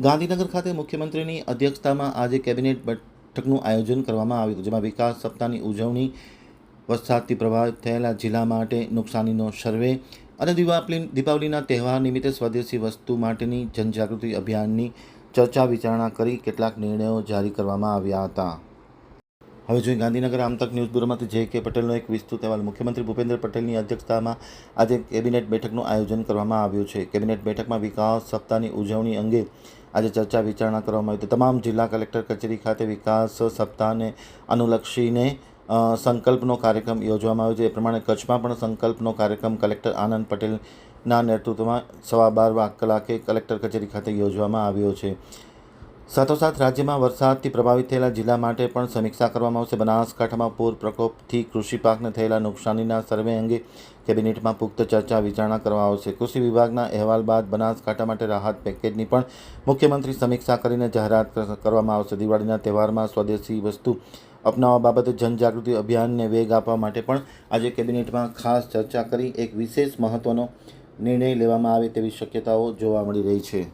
ગાંધીનગર ખાતે મુખ્યમંત્રીની અધ્યક્ષતામાં આજે કેબિનેટ બેઠકનું આયોજન કરવામાં આવ્યું જેમાં વિકાસ સપ્તાહની ઉજવણી, વરસાદથી પ્રભાવિત થયેલા જિલ્લા માટે નુકસાનીનો સર્વે અને દિવાળી દીપાવલીના તહેવાર નિમિત્તે સ્વદેશી વસ્તુ માટેની જનજાગૃતિ અભિયાનની ચર્ચા વિચારણા કરી કેટલાક નિર્ણયો જારી કરવામાં આવ્યા હતા. હવે જોઈએ ગાંધીનગર આમતક ન્યૂઝ બ્યુરોમાંથી જે કે પટેલનો એક વિસ્તૃત અહેવાલ. મુખ્યમંત્રી ભૂપેન્દ્ર પટેલની અધ્યક્ષતામાં આજે કેબિનેટ બેઠકનું આયોજન કરવામાં આવ્યું છે. કેબિનેટ બેઠકમાં વિકાસ સપ્તાહની ઉજવણી અંગે આજે ચર્ચા વિચારણા કરવામાં આવી હતી. તમામ જિલ્લા કલેક્ટર કચેરી ખાતે વિકાસ સપ્તાહને અનુલક્ષીને સંકલ્પનો કાર્યક્રમ યોજવામાં આવ્યો છે. એ પ્રમાણે કચ્છમાં પણ સંકલ્પનો કાર્યક્રમ કલેક્ટર આનંદ પટેલના નેતૃત્વમાં સવા બાર કલાકે કલેક્ટર કચેરી ખાતે યોજવામાં આવ્યો છે. સાથોસાથ રાજ્યમાં વરસાદથી પ્રભાવિત થયેલા જિલ્લા માટે પણ સમીક્ષા કરવામાં આવશે. બનાસકાંઠામાં પૂર પ્રકોપથી કૃષિ પાકને થયેલા નુકસાનીના સર્વે અંગે કેબિનેટમાં પુખ્ત ચર્ચા વિચારણા કરવા આવશે. કૃષિ વિભાગના અહેવાલ બાદ બનાસકાંઠા માટે રાહત પેકેજની પણ મુખ્યમંત્રી સમીક્ષા કરીને જાહેરાત કરવામાં આવશે. દિવાળીના તહેવારમાં સ્વદેશી વસ્તુ અપનાવવા બાબતે જનજાગૃતિ અભિયાનને વેગ આપવા માટે પણ આજે કેબિનેટમાં ખાસ ચર્ચા કરી. એક વિશેષ મહત્ત્વનો નિર્ણય લેવામાં આવે તેવી શક્યતાઓ જોવા મળી રહી છે.